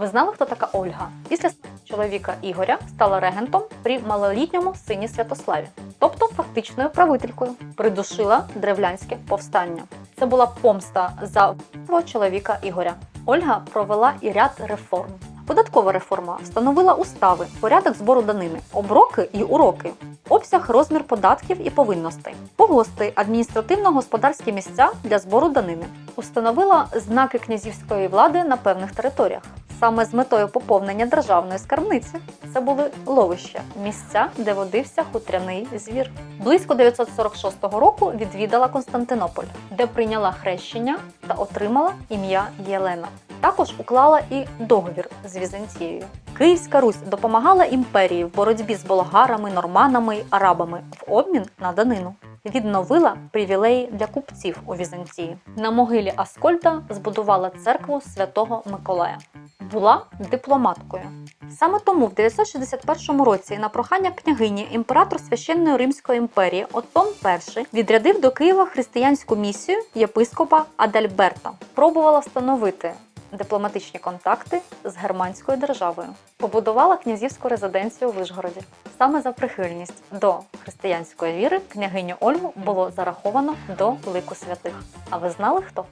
Ви знали, хто така Ольга? Після чоловіка Ігоря стала регентом при малолітньому сині Святославі, тобто фактичною правителькою. Придушила древлянське повстання. Це була помста за чоловіка Ігоря. Ольга провела і ряд реформ. Податкова реформа встановила устави, порядок збору данини, оброки і уроки, обсяг розмір податків і повинностей, погости, адміністративно-господарські місця для збору данини, установила знаки князівської влади на певних територіях. Саме з метою поповнення державної скарбниці це були ловища, місця, де водився хутряний звір. Близько 946 року відвідала Константинополь, де прийняла хрещення та отримала ім'я Єлена. Також уклала і договір з Візантією. Київська Русь допомагала імперії в боротьбі з болгарами, норманами й арабами в обмін на данину. Відновила привілеї для купців у Візантії. На могилі Аскольда збудувала церкву святого Миколая. Була дипломаткою. Саме тому в 961 році на прохання княгині імператор священної Римської імперії Оттон І відрядив до Києва християнську місію єпископа Адальберта. Пробувала встановити дипломатичні контакти з германською державою. Побудувала князівську резиденцію у Вишгороді. Саме за прихильність до християнської віри княгиню Ольгу було зараховано до лику святих. А ви знали хто?